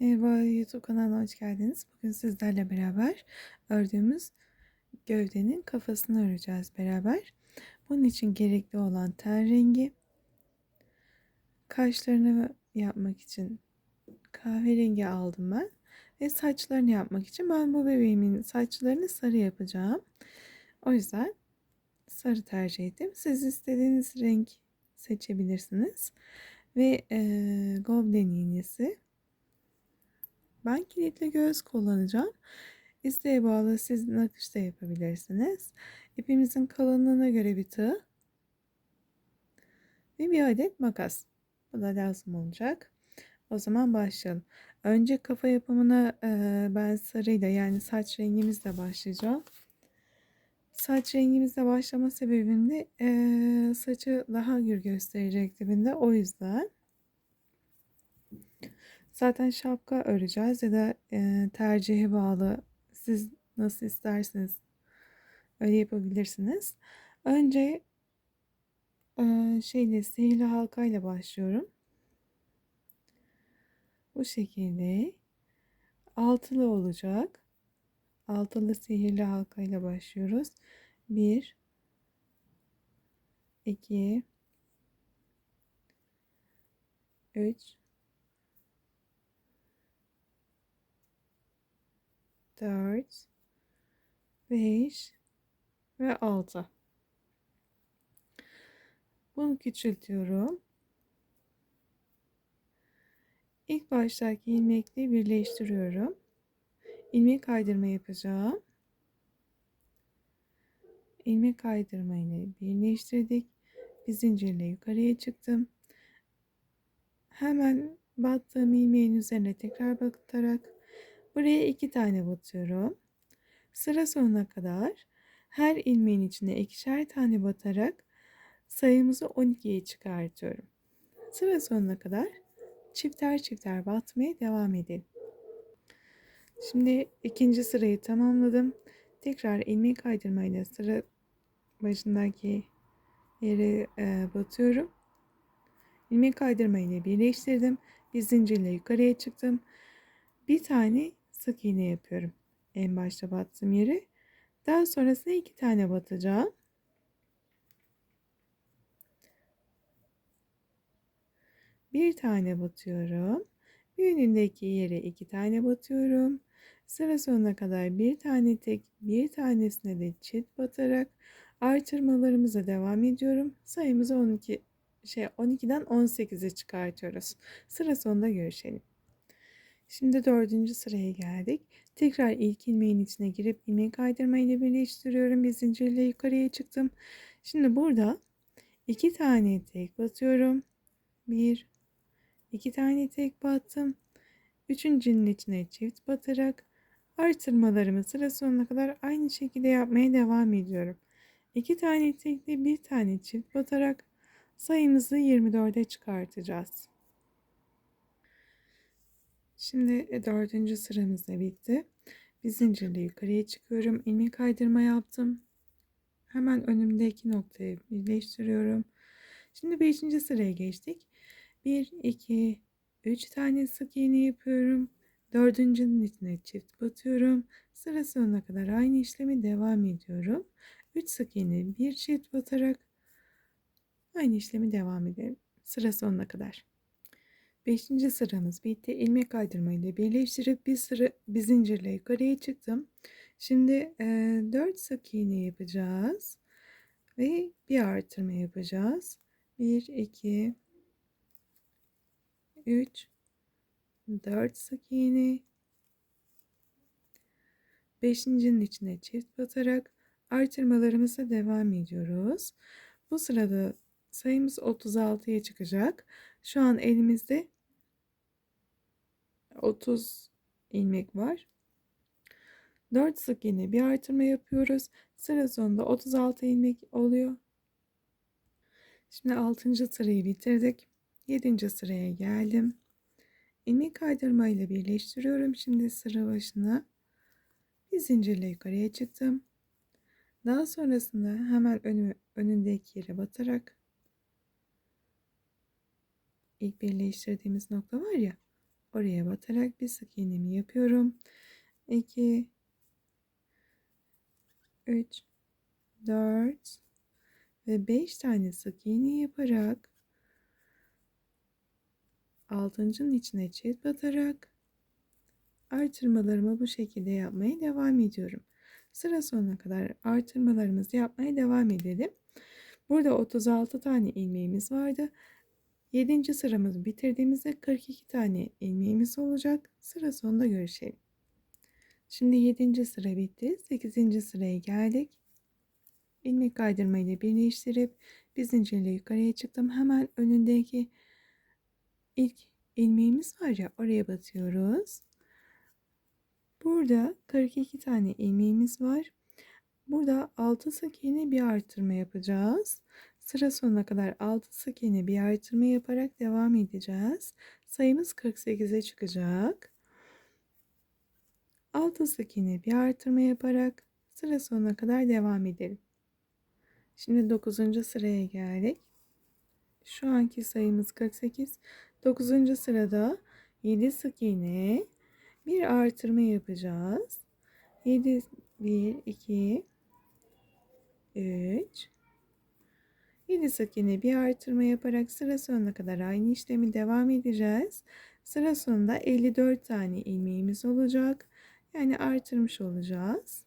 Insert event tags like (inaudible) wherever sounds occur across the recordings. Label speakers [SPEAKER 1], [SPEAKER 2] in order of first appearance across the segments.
[SPEAKER 1] Merhaba YouTube kanalına hoş geldiniz. Bugün sizlerle beraber ördüğümüz gövdenin kafasını öreceğiz beraber. Bunun için gerekli olan ten rengi, kaşlarını yapmak için kahverengi aldım ben. Ve saçlarını yapmak için ben bu bebeğimin saçlarını sarı yapacağım. O yüzden sarı tercih ettim. Siz istediğiniz renk seçebilirsiniz. Ve e, goblin iğnesi ben kilitli göz kullanacağım. İsteğe bağlı siz nakış da yapabilirsiniz. İpimizin kalınlığına göre bir tığ ve bir adet makas. Bu da lazım olacak. O zaman başlayalım. Önce kafa yapımına e, ben sarıyla yani saç rengimizle başlayacağım. Saç rengimizle başlama sebebim de e, saçı daha gür gösterecek dibinde. O yüzden Zaten şapka öreceğiz ya da e, tercihe bağlı. Siz nasıl isterseniz öyle yapabilirsiniz. Önce e, şeyle sihirli halkayla başlıyorum. Bu şekilde altılı olacak. Altılı sihirli halkayla başlıyoruz. 1 2 3 4 5 ve 6 bunu küçültüyorum. İlk baştaki ilmekle birleştiriyorum. İlmek kaydırma yapacağım. İlmek kaydırma ile birleştirdik. Bir zincirle yukarıya çıktım. Hemen battığım ilmeğin üzerine tekrar batarak Buraya iki tane batıyorum. Sıra sonuna kadar her ilmeğin içine ikişer tane batarak sayımızı 12'ye çıkartıyorum. Sıra sonuna kadar çifter çifter batmaya devam edelim. Şimdi ikinci sırayı tamamladım. Tekrar ilmek kaydırmayla sıra başındaki yere e, batıyorum. İlmek kaydırma ile birleştirdim. Bir zincirle yukarıya çıktım. Bir tane sık iğne yapıyorum. En başta battığım yere. Daha sonrasında iki tane batacağım. Bir tane batıyorum. Bir yere iki tane batıyorum. Sıra sonuna kadar bir tane tek bir tanesine de çift batarak artırmalarımıza devam ediyorum. Sayımızı 12 şey 12'den 18'e çıkartıyoruz. Sıra sonunda görüşelim. Şimdi dördüncü sıraya geldik. Tekrar ilk ilmeğin içine girip ilmek kaydırma ile birleştiriyorum. Bir zincirle yukarıya çıktım. Şimdi burada iki tane tek batıyorum. Bir, iki tane tek battım. Üçüncünün içine çift batarak artırmalarımı sıra sonuna kadar aynı şekilde yapmaya devam ediyorum. İki tane tekli bir tane çift batarak sayımızı 24'e çıkartacağız. Şimdi e, dördüncü sıramız da bitti. Bir zincirle yukarıya çıkıyorum. ilmek kaydırma yaptım. Hemen önümdeki noktayı birleştiriyorum. Şimdi beşinci sıraya geçtik. Bir, iki, üç tane sık iğne yapıyorum. Dördüncünün içine çift batıyorum. Sıra sonuna kadar aynı işlemi devam ediyorum. Üç sık iğne bir çift batarak aynı işlemi devam edelim. Sıra sonuna kadar. Beşinci sıramız bitti. İlmek kaydırma ile birleştirip bir sıra bir zincirle yukarıya çıktım. Şimdi e, 4 sık iğne yapacağız ve bir artırma yapacağız. 1 2 3 4 sık iğne Beşincinin içine çift batarak artırmalarımıza devam ediyoruz. Bu sırada sayımız 36'ya çıkacak. Şu an elimizde 30 ilmek var. 4 sık iğne bir artırma yapıyoruz. Sıra sonunda 36 ilmek oluyor. Şimdi 6. sırayı bitirdik. 7. sıraya geldim. İlmek kaydırma ile birleştiriyorum. Şimdi sıra başına bir zincirle yukarıya çıktım. Daha sonrasında hemen önü, önündeki yere batarak ilk birleştirdiğimiz nokta var ya oraya batarak bir sık iğnemi yapıyorum. 2 3 4 ve 5 tane sık iğne yaparak altıncının içine çift batarak artırmalarımı bu şekilde yapmaya devam ediyorum. Sıra sonuna kadar artırmalarımızı yapmaya devam edelim. Burada 36 tane ilmeğimiz vardı. 7. sıramızı bitirdiğimizde 42 tane ilmeğimiz olacak. Sıra sonunda görüşelim. Şimdi 7. sıra bitti. 8. sıraya geldik. İlmek kaydırma ile birleştirip bir zincirle yukarıya çıktım. Hemen önündeki ilk ilmeğimiz var ya oraya batıyoruz. Burada 42 tane ilmeğimiz var. Burada 6 sık iğne bir artırma yapacağız. Sıra sonuna kadar 6 sık iğne bir artırma yaparak devam edeceğiz. Sayımız 48'e çıkacak. 6 sık iğne bir artırma yaparak sıra sonuna kadar devam edelim. Şimdi 9. sıraya geldik. Şu anki sayımız 48. 9. sırada 7 sık iğne bir artırma yapacağız. 7 1 2 3 7 sık iğne bir artırma yaparak sıra sonuna kadar aynı işlemi devam edeceğiz. Sıra sonunda 54 tane ilmeğimiz olacak. Yani artırmış olacağız.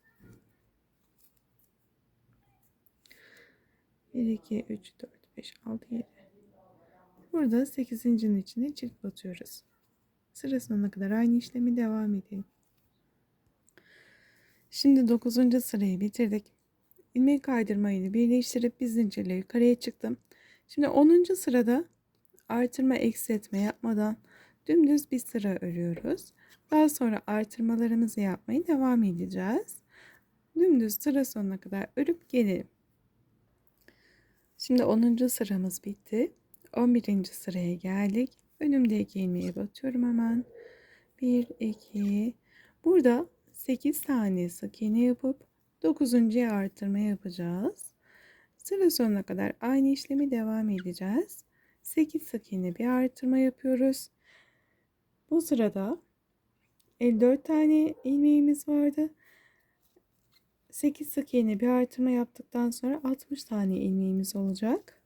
[SPEAKER 1] 1 2 3 4 5 6 7 Burada 8.'nin içine çift batıyoruz. Sıra sonuna kadar aynı işlemi devam edelim. Şimdi 9. sırayı bitirdik. İlmek kaydırma ile birleştirip bir zincirle yukarıya çıktım. Şimdi 10. sırada artırma eksiltme yapmadan dümdüz bir sıra örüyoruz. Daha sonra artırmalarımızı yapmaya devam edeceğiz. Dümdüz sıra sonuna kadar örüp gelelim. Şimdi 10. sıramız bitti. 11. sıraya geldik. Önümdeki ilmeğe batıyorum hemen. 1 2 Burada 8 tane sık iğne yapıp 9.ya artırma yapacağız. Sıra sonuna kadar aynı işlemi devam edeceğiz. 8 sık iğne bir artırma yapıyoruz. Bu sırada 54 tane ilmeğimiz vardı. 8 sık iğne bir artırma yaptıktan sonra 60 tane ilmeğimiz olacak.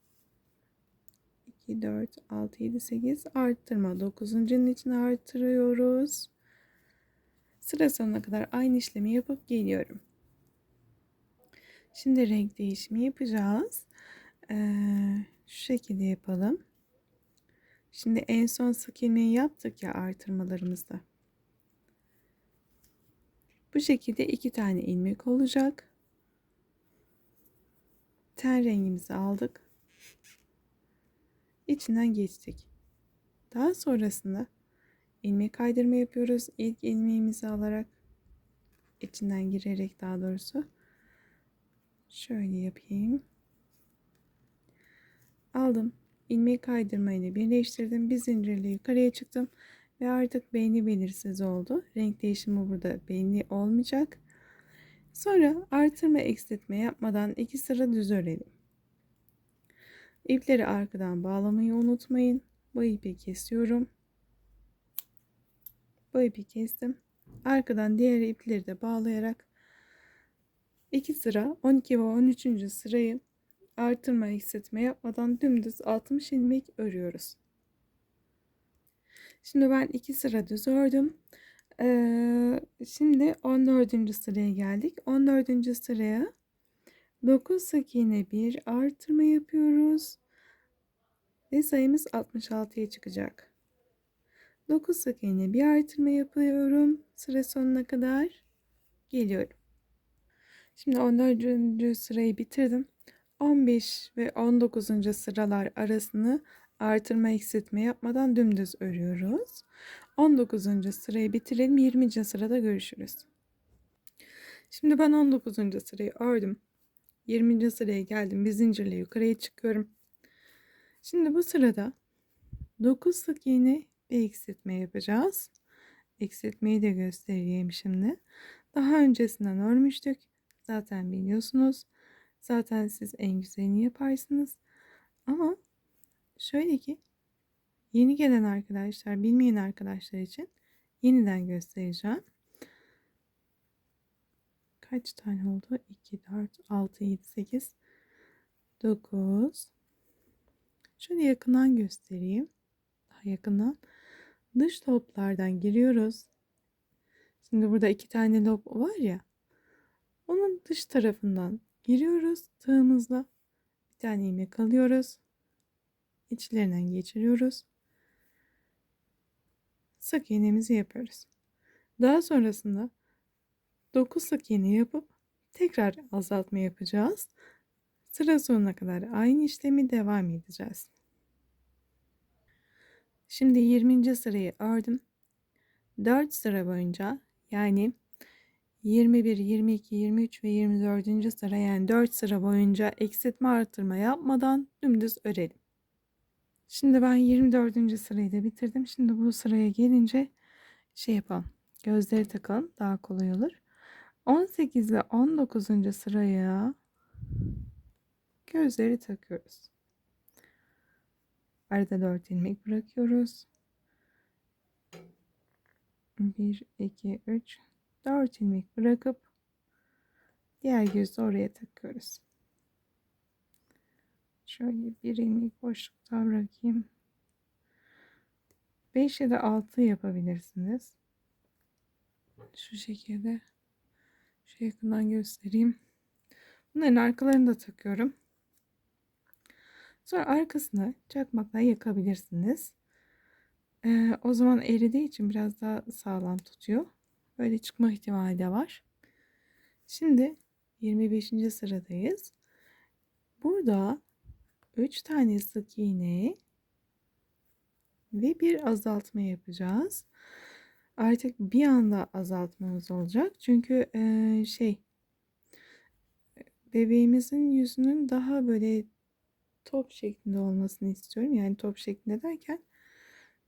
[SPEAKER 1] 2, 4, 6, 7, 8 arttırma. 9'uncunun içine artırıyoruz. Sıra sonuna kadar aynı işlemi yapıp geliyorum. Şimdi renk değişimi yapacağız. Ee, şu şekilde yapalım. Şimdi en son sık ilmeği yaptık ya artırmalarımızda. Bu şekilde iki tane ilmek olacak. Ten rengimizi aldık. İçinden geçtik. Daha sonrasında ilmek kaydırma yapıyoruz. İlk ilmeğimizi alarak içinden girerek daha doğrusu şöyle yapayım. Aldım. ilmek kaydırma ile birleştirdim. Bir zincirle yukarıya çıktım. Ve artık beyni belirsiz oldu. Renk değişimi burada belli olmayacak. Sonra artırma eksiltme yapmadan iki sıra düz örelim. İpleri arkadan bağlamayı unutmayın. Bu ipi kesiyorum. Bu ipi kestim. Arkadan diğer ipleri de bağlayarak iki sıra 12 ve 13. sırayı artırma eksiltme yapmadan dümdüz 60 ilmek örüyoruz. Şimdi ben iki sıra düz ördüm. Ee, şimdi 14. sıraya geldik. 14. sıraya 9 sık iğne bir artırma yapıyoruz. Ve sayımız 66'ya çıkacak. 9 sık iğne bir artırma yapıyorum. Sıra sonuna kadar geliyorum. Şimdi 14. sırayı bitirdim. 15 ve 19. sıralar arasını artırma eksiltme yapmadan dümdüz örüyoruz. 19. sırayı bitirelim. 20. sırada görüşürüz. Şimdi ben 19. sırayı ördüm. 20. sıraya geldim. Bir zincirle yukarıya çıkıyorum. Şimdi bu sırada 9 sık iğne bir eksiltme yapacağız. Eksiltmeyi de göstereyim şimdi. Daha öncesinden örmüştük. Zaten biliyorsunuz. Zaten siz en güzelini yaparsınız. Ama şöyle ki Yeni gelen arkadaşlar, bilmeyen arkadaşlar için yeniden göstereceğim. Kaç tane oldu? 2, 4, 6, 7, 8, 9. Şöyle yakından göstereyim. Daha yakından. Dış loblardan giriyoruz. Şimdi burada iki tane lob var ya. Onun dış tarafından giriyoruz tığımızla. Bir tane ilmek alıyoruz. İçlerinden geçiriyoruz. Sık iğnemizi yapıyoruz. Daha sonrasında 9 sık iğne yapıp tekrar azaltma yapacağız. Sıra sonuna kadar aynı işlemi devam edeceğiz. Şimdi 20. sırayı ördüm. 4 sıra boyunca yani 21, 22, 23 ve 24. sıra yani 4 sıra boyunca eksiltme artırma yapmadan dümdüz örelim. Şimdi ben 24. sırayı da bitirdim. Şimdi bu sıraya gelince şey yapalım. Gözleri takalım daha kolay olur. 18 ile 19. sıraya gözleri takıyoruz. Arada 4 ilmek bırakıyoruz. 1, 2, 3, 4 ilmek bırakıp diğer gözü oraya takıyoruz. Şöyle bir ilmek boşlukta bırakayım. 5 ya da 6 yapabilirsiniz. Şu şekilde. Şu yakından göstereyim. Bunların arkalarını da takıyorum. Sonra arkasını çakmakla yakabilirsiniz. Ee, o zaman eridiği için biraz daha sağlam tutuyor. Böyle çıkma ihtimali de var. Şimdi 25. sıradayız. Burada 3 tane sık iğne ve bir azaltma yapacağız. Artık bir anda azaltmamız olacak. Çünkü e, şey bebeğimizin yüzünün daha böyle top şeklinde olmasını istiyorum. Yani top şeklinde derken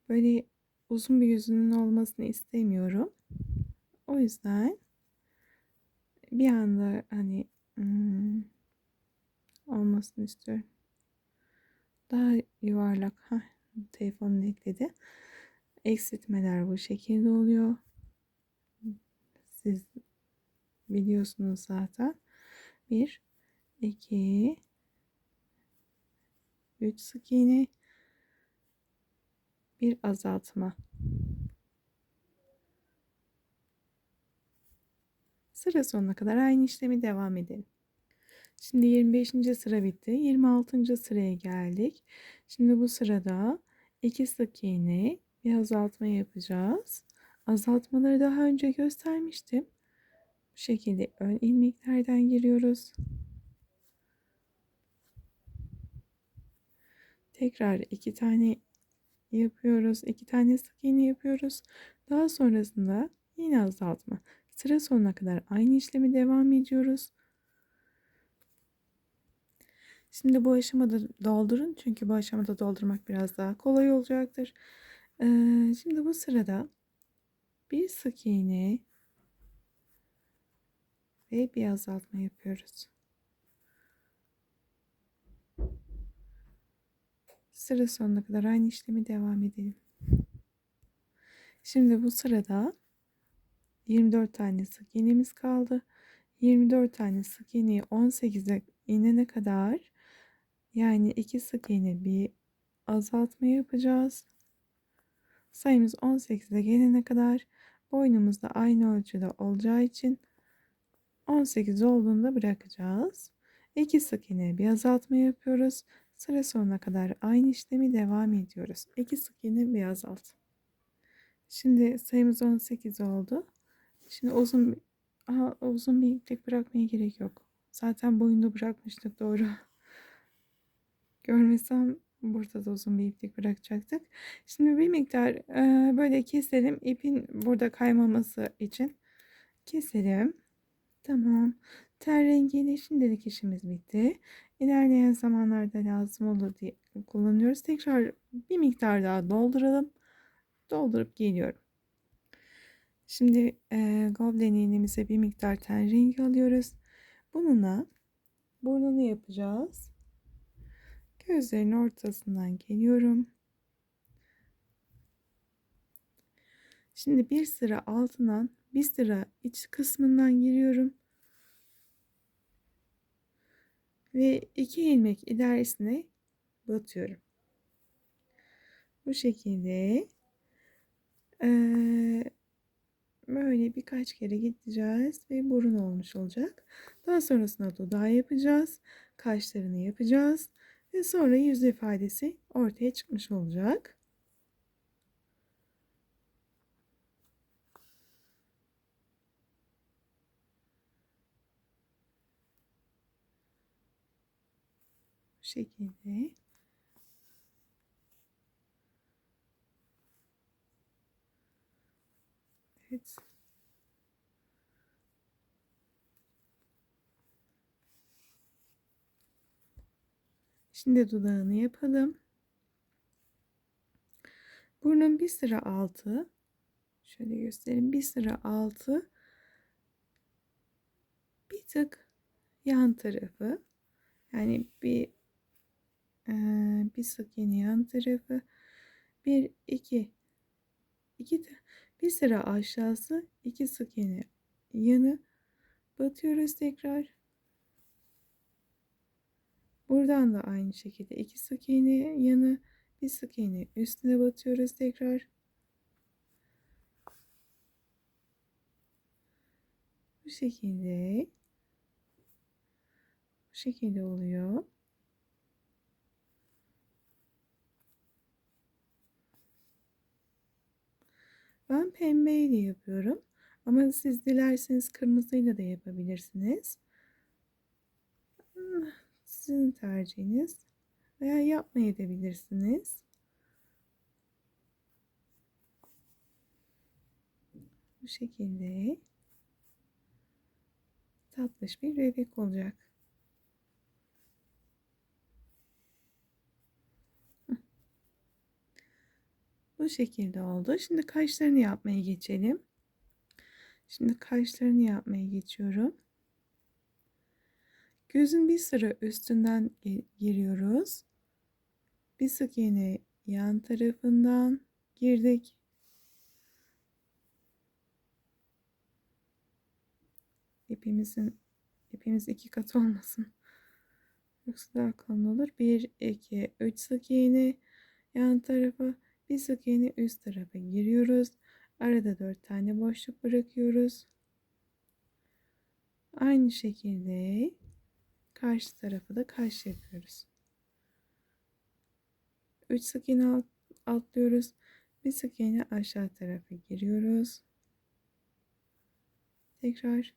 [SPEAKER 1] böyle uzun bir yüzünün olmasını istemiyorum. O yüzden bir anda hani hmm, olmasını istiyorum. Daha yuvarlak. ha telefonun ekledi. Eksiltmeler bu şekilde oluyor. Siz biliyorsunuz zaten. 1 2 3 sık iğne bir azaltma. Sıra sonuna kadar aynı işlemi devam edelim. Şimdi 25. sıra bitti. 26. sıraya geldik. Şimdi bu sırada 2 sık iğne bir azaltma yapacağız. Azaltmaları daha önce göstermiştim. Bu şekilde ön ilmeklerden giriyoruz. Tekrar iki tane yapıyoruz. iki tane sık iğne yapıyoruz. Daha sonrasında yine azaltma. Sıra sonuna kadar aynı işlemi devam ediyoruz. Şimdi bu aşamada doldurun. Çünkü bu aşamada doldurmak biraz daha kolay olacaktır. Ee, şimdi bu sırada bir sık iğne ve bir azaltma yapıyoruz. Sıra sonuna kadar aynı işlemi devam edelim. Şimdi bu sırada 24 tane sık iğnemiz kaldı. 24 tane sık iğneyi 18'e inene kadar yani 2 sık iğne bir azaltma yapacağız. Sayımız 18'e gelene kadar boynumuzda aynı ölçüde olacağı için 18 olduğunda bırakacağız. 2 sık iğne bir azaltma yapıyoruz. Sıra sonuna kadar aynı işlemi devam ediyoruz. 2 sık iğne bir azalt. Şimdi sayımız 18 oldu. Şimdi uzun aha, uzun bir iplik bırakmaya gerek yok. Zaten boyunda bırakmıştık doğru. (laughs) Görmesem burada da uzun bir iplik bırakacaktık. Şimdi bir miktar e, böyle keselim. ipin burada kaymaması için keselim. Tamam. Ten rengiyle şimdilik işimiz bitti. İlerleyen zamanlarda lazım olur diye kullanıyoruz. Tekrar bir miktar daha dolduralım. Doldurup geliyorum. Şimdi e, goblin iğnemize bir miktar ten rengi alıyoruz. Bununla burnunu yapacağız. Gözlerin ortasından geliyorum. Şimdi bir sıra altından bir sıra iç kısmından giriyorum. Ve iki ilmek ilerisine batıyorum. Bu şekilde ee, böyle birkaç kere gideceğiz ve burun olmuş olacak. Daha sonrasında dudağı yapacağız. Kaşlarını yapacağız. Ve sonra yüz ifadesi ortaya çıkmış olacak. Şekilde. Evet. Şimdi dudağını yapalım. Burnun bir sıra altı. Şöyle göstereyim. Bir sıra altı. Bir tık yan tarafı. Yani bir e, bir sık iğne yan tarafı. Bir iki iki bir sıra aşağısı iki sık iğne yanı batıyoruz tekrar. Buradan da aynı şekilde iki sık iğne yanı bir sık iğne üstüne batıyoruz tekrar. Bu şekilde bu şekilde oluyor. Ben pembeyle yapıyorum. Ama siz dilerseniz kırmızıyla da yapabilirsiniz. Sizin tercihiniz. Veya yapmayabilirsiniz. Bu şekilde tatlış bir bebek olacak. Bu şekilde oldu. Şimdi kaşlarını yapmaya geçelim. Şimdi kaşlarını yapmaya geçiyorum. Gözün bir sıra üstünden giriyoruz. Bir sık iğne yan tarafından girdik. İpimizin ipimiz iki kat olmasın. Yoksa daha kalın olur. 1 2 3 sık iğne yan tarafa, bir sık iğne üst tarafa giriyoruz. Arada 4 tane boşluk bırakıyoruz. Aynı şekilde Karşı tarafa da kaş yapıyoruz. 3 sık iğne atlıyoruz. Bir sık iğne aşağı tarafa giriyoruz. Tekrar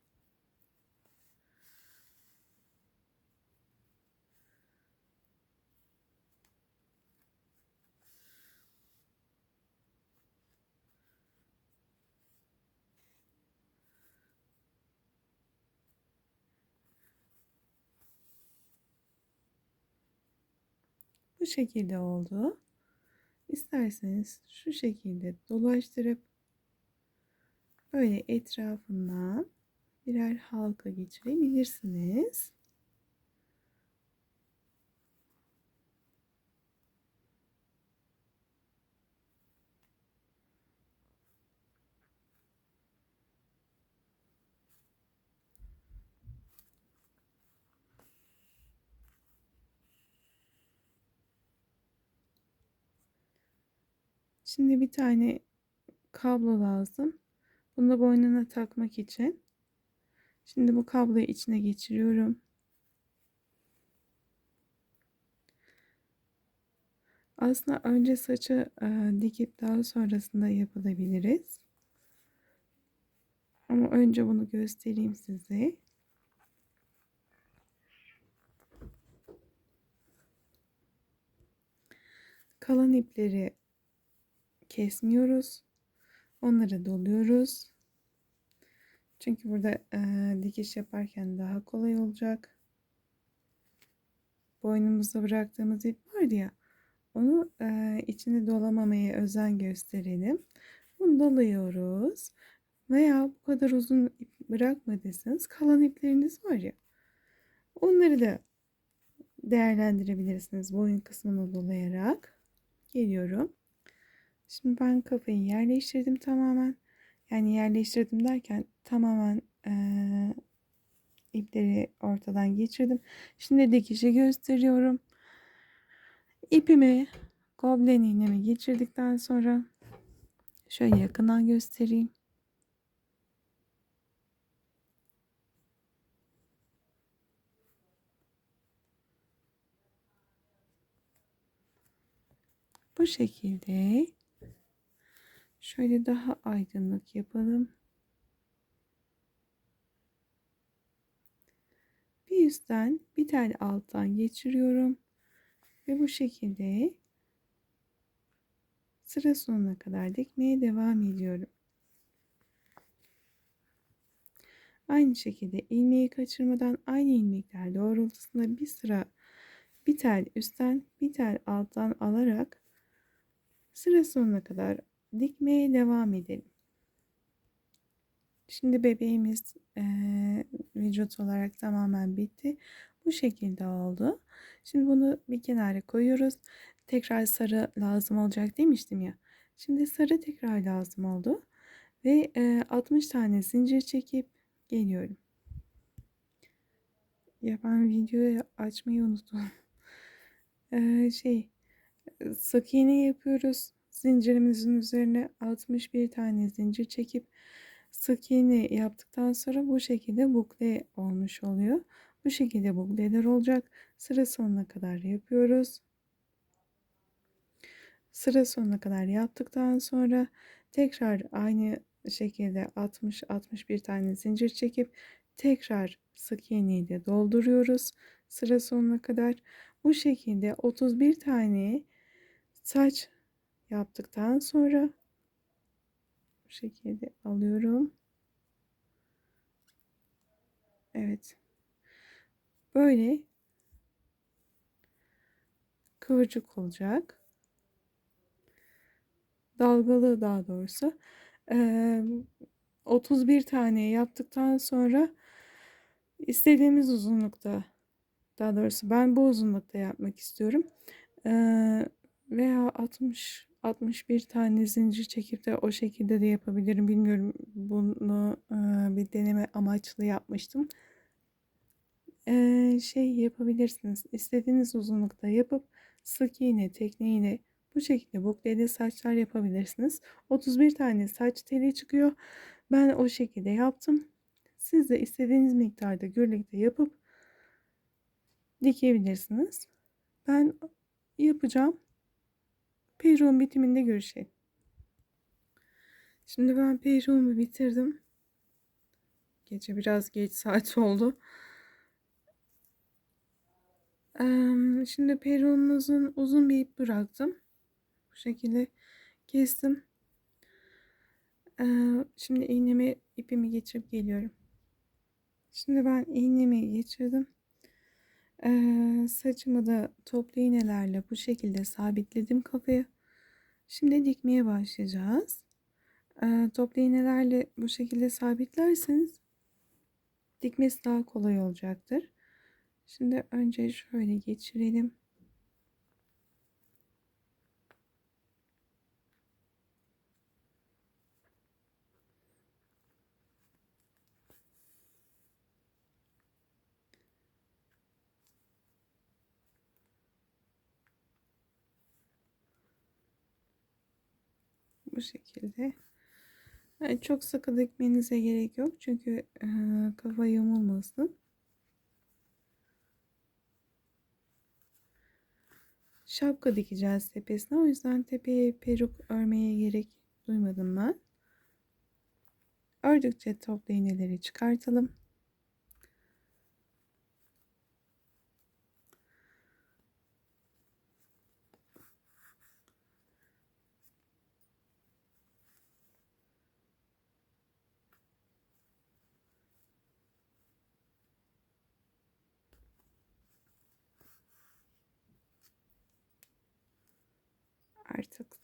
[SPEAKER 1] Bu şekilde oldu. İsterseniz şu şekilde dolaştırıp böyle etrafından birer halka geçirebilirsiniz. Şimdi bir tane kablo lazım. Bunu da boynuna takmak için. Şimdi bu kabloyu içine geçiriyorum. Aslında önce saçı e, dikip daha sonrasında yapabiliriz. Ama önce bunu göstereyim size. Kalan ipleri kesmiyoruz. Onları doluyoruz. Çünkü burada e, dikiş yaparken daha kolay olacak. Boynumuzda bıraktığımız ip var ya onu e, içine dolamamaya özen gösterelim. Bunu doluyoruz. Veya bu kadar uzun ip bırakmadıysanız kalan ipleriniz var ya onları da değerlendirebilirsiniz boyun kısmını dolayarak. Geliyorum. Şimdi ben kafayı yerleştirdim tamamen. Yani yerleştirdim derken tamamen eee, ipleri ortadan geçirdim. Şimdi dikişi gösteriyorum. İpimi goblen iğnemi geçirdikten sonra şöyle yakından göstereyim. Bu şekilde şöyle daha aydınlık yapalım. Bir üstten bir tel alttan geçiriyorum. Ve bu şekilde sıra sonuna kadar dikmeye devam ediyorum. Aynı şekilde ilmeği kaçırmadan aynı ilmekler doğrultusunda bir sıra bir tel üstten bir tel alttan alarak sıra sonuna kadar dikmeye devam edelim. Şimdi bebeğimiz e, vücut olarak tamamen bitti. Bu şekilde oldu. Şimdi bunu bir kenara koyuyoruz. Tekrar sarı lazım olacak demiştim ya. Şimdi sarı tekrar lazım oldu. Ve e, 60 tane zincir çekip geliyorum. Ya ben videoyu açmayı unuttum. Ee, (laughs) şey sık iğne yapıyoruz. Zincirimizin üzerine 61 tane zincir çekip sık iğne yaptıktan sonra bu şekilde bukle olmuş oluyor. Bu şekilde bukleler olacak. Sıra sonuna kadar yapıyoruz. Sıra sonuna kadar yaptıktan sonra tekrar aynı şekilde 60-61 tane zincir çekip tekrar sık iğneyi de dolduruyoruz. Sıra sonuna kadar bu şekilde 31 tane saç yaptıktan sonra bu şekilde alıyorum. Evet. Böyle kıvırcık olacak. Dalgalı daha doğrusu. Ee, 31 tane yaptıktan sonra istediğimiz uzunlukta daha doğrusu ben bu uzunlukta yapmak istiyorum. Ee, veya 60 61 tane zincir çekip de o şekilde de yapabilirim. Bilmiyorum bunu e, bir deneme amaçlı yapmıştım. Ee, şey yapabilirsiniz. İstediğiniz uzunlukta yapıp sık iğne tekniğiyle bu şekilde bukleli saçlar yapabilirsiniz. 31 tane saç teli çıkıyor. Ben o şekilde yaptım. Siz de istediğiniz miktarda gürlükte yapıp dikebilirsiniz. Ben yapacağım. Peyruğun bitiminde görüşelim. Şimdi ben peyruğumu bitirdim. Gece biraz geç saat oldu. Şimdi peyruğumuzun uzun bir ip bıraktım. Bu şekilde kestim. Şimdi iğnemi ipimi geçirip geliyorum. Şimdi ben iğnemi geçirdim. Ee, saçımı da toplu iğnelerle bu şekilde sabitledim kafaya. Şimdi dikmeye başlayacağız. Ee, toplu iğnelerle bu şekilde sabitlerseniz dikmesi daha kolay olacaktır. Şimdi önce şöyle geçirelim. Bu şekilde. Yani çok sıkı dikmenize gerek yok çünkü e, kafa yamulmasın. Şapka dikeceğiz tepesine. O yüzden tepeye peruk örmeye gerek duymadım ben. Ördükçe toplu iğneleri çıkartalım.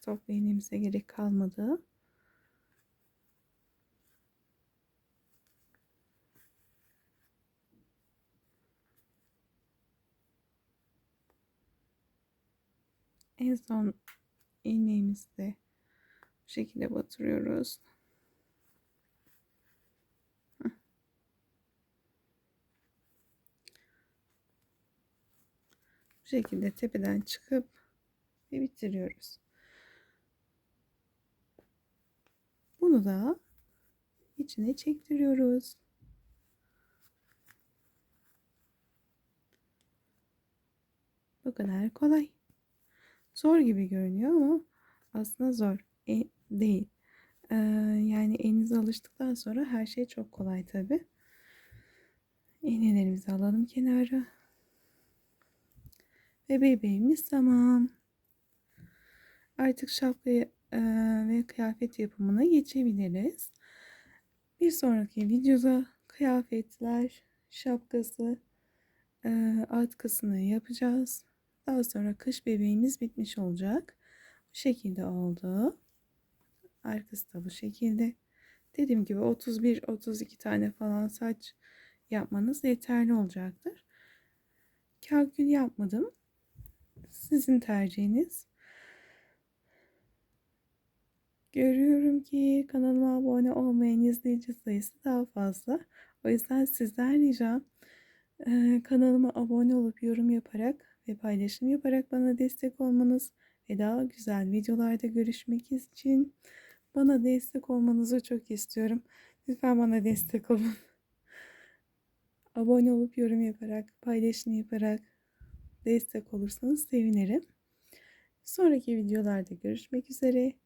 [SPEAKER 1] Toplu iğnemize gerek kalmadı. En son ilmeğimizde Bu şekilde batırıyoruz. Bu şekilde tepeden çıkıp ve bitiriyoruz. Bunu da içine çektiriyoruz. Bu kadar kolay. Zor gibi görünüyor ama aslında zor e, değil. Ee, yani elinize alıştıktan sonra her şey çok kolay tabi. İğnelerimizi alalım kenara. Ve bebeğimiz tamam. Artık şapkayı ve kıyafet yapımına geçebiliriz. Bir sonraki videoda kıyafetler, şapkası, atkısını yapacağız. Daha sonra kış bebeğimiz bitmiş olacak. Bu şekilde oldu. Arkası da bu şekilde. Dediğim gibi 31-32 tane falan saç yapmanız yeterli olacaktır. Kalkül yapmadım. Sizin tercihiniz. Görüyorum ki kanalıma abone olmayan izleyici sayısı daha fazla. O yüzden sizden ricam kanalıma abone olup yorum yaparak ve paylaşım yaparak bana destek olmanız ve daha güzel videolarda görüşmek için bana destek olmanızı çok istiyorum. Lütfen bana destek olun. abone olup yorum yaparak, paylaşım yaparak destek olursanız sevinirim. Sonraki videolarda görüşmek üzere.